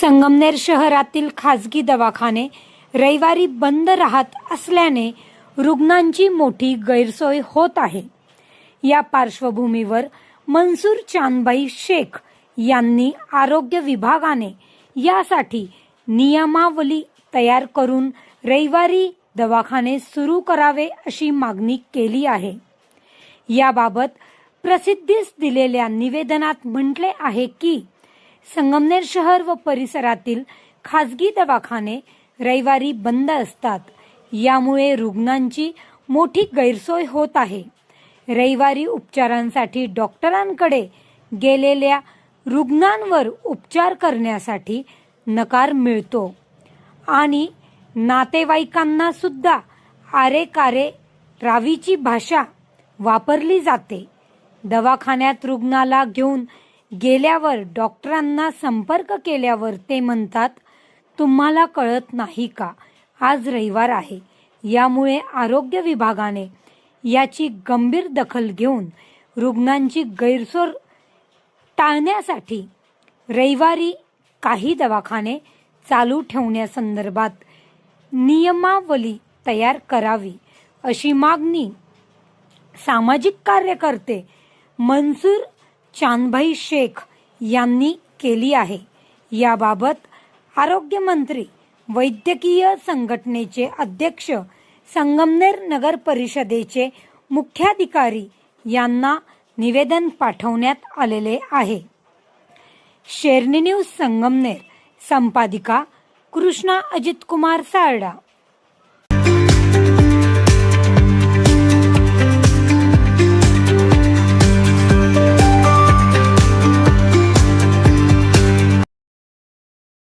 संगमनेर शहरातील खाजगी दवाखाने रविवारी बंद राहत असल्याने रुग्णांची मोठी गैरसोय होत आहे. या पार्श्वभूमीवर मनसूर चांदबाई शेख यांनी आरोग्य विभागाने यासाठी नियमावली तयार करून रविवारी दवाखाने सुरू करावे अशी मागणी केली आहे. याबाबत प्रसिद्धीस दिलेल्या निवेदनात म्हटले आहे की संगमनेर शहर व परिसरातील खाजगी दवाखाने रविवारी बंद असतात. यामुळे रुग्णांची मोठी गैरसोय होत आहे. रविवारी उपचारांसाठी डॉक्टरांकडे गेलेल्या रुग्णांवर उपचार करण्यासाठी नकार मिळतो. आणि नातेवाईकांना सुद्धा आरे कारे रावीची भाषा वापरली जाते. दवाखान्यात रुग्णाला घेऊन गेल्यावर डॉक्टरांना संपर्क केल्यावर ते म्हणतात तुम्हाला कळत नाही का? आज रविवार आहे. यामुळे आरोग्य विभागाने याची गंभीर दखल घेऊन रुग्णांची गैरसोय टाळण्यासाठी रविवारी काही दवाखाने चालू ठेवण्यासंदर्भात नियमावली तयार करावी अशी मागणी सामाजिक कार्यकर्ते मनसूर चांदभाई शेख यांनी केली आहे. याबाबत आरोग्यमंत्री वैद्यकीय संघटनेचे अध्यक्ष संगमनेर नगर परिषदेचे मुख्याधिकारी यांना निवेदन पाठवण्यात आलेले आहे. शेरनी न्यूज संगमनेर संपादिका कृष्णा अजितकुमार सारडा.